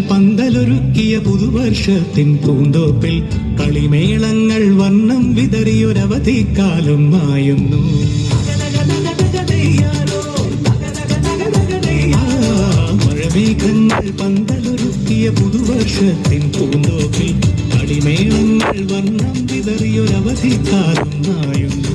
പന്തലൊരുക്കിയ പുതുവർഷത്തിൻ പൂന്തോപ്പിൽ കളിമേളങ്ങൾ വർണം വിതറിയൊരവധിക്കാലം മായുന്നു. മഴമേഘങ്ങൾ പന്തലൊരുക്കിയ പുതുവർഷത്തിൻ പൂന്തോപ്പിൽ കളിമേളങ്ങൾ വർണം വിതറിയൊരവധിക്കാലം മായുന്നു.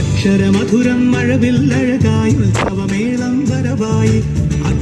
അക്ഷരമധുരം മഴവിൽ ഉത്സവമേളം വരവായി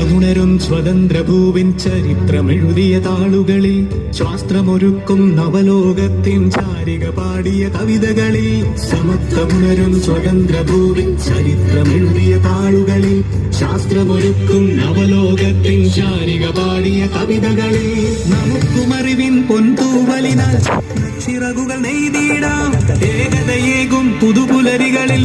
സമത്വമുണരും സ്വതന്ത്രഭൂവിൻ ചരിത്രമെഴുതിയ താളുകളിൽ ശാസ്ത്രമൊരുക്കും നവലോകത്തിൻ ചാരിക പാടിയ കവിതകളിൽ സമത്വമുണരും സ്വതന്ത്രഭൂവിൻ ചരിത്രമെഴുതിയ താളുകളിൽ ശാസ്ത്രമൊരുക്കും നവലോകത്തിൻ ചാരിക പാടിയ കവിതകളിൽ നമുക്കുമറിവിൻ പൊന്തൂവലിനാൽ ചിറകുകൾ നെയ്തിടാം ഏകതയേകും പുതുപുലരികളിൽ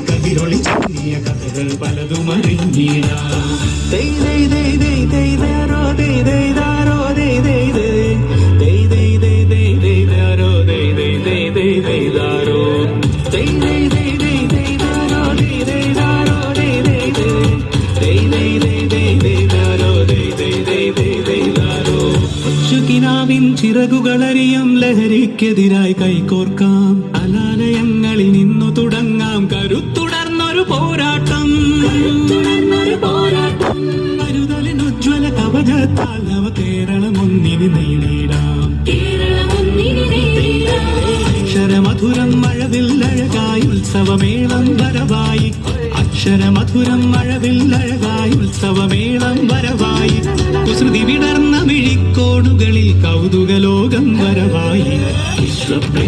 കൊച്ചുകിനാവിൻ ചിറകുകളറിയാം ലഹരിക്കെതിരായി കൈകോർക്കാം. അലാലയങ്ങളിൽ നിന്നു തുടങ്ങാം. കരുത്തുടർന്നൊരു പോരാട്ടം. കരുത്തുടർന്നൊരു പോരാട്ടം. കരുതലിനുജ്വല കവചത്താൽ നവ കേരളം ഒന്നിന് നേടിയിടാം അക്ഷരമധുരം മഴവില്ലഴകായി ഉത്സവമേളം വരവായി. അക്ഷരമധുരം മഴവില്ലഴകായി ഉത്സവമേളം വരവായി. കുസൃതി വിടർന്ന ലോകം വരവായി.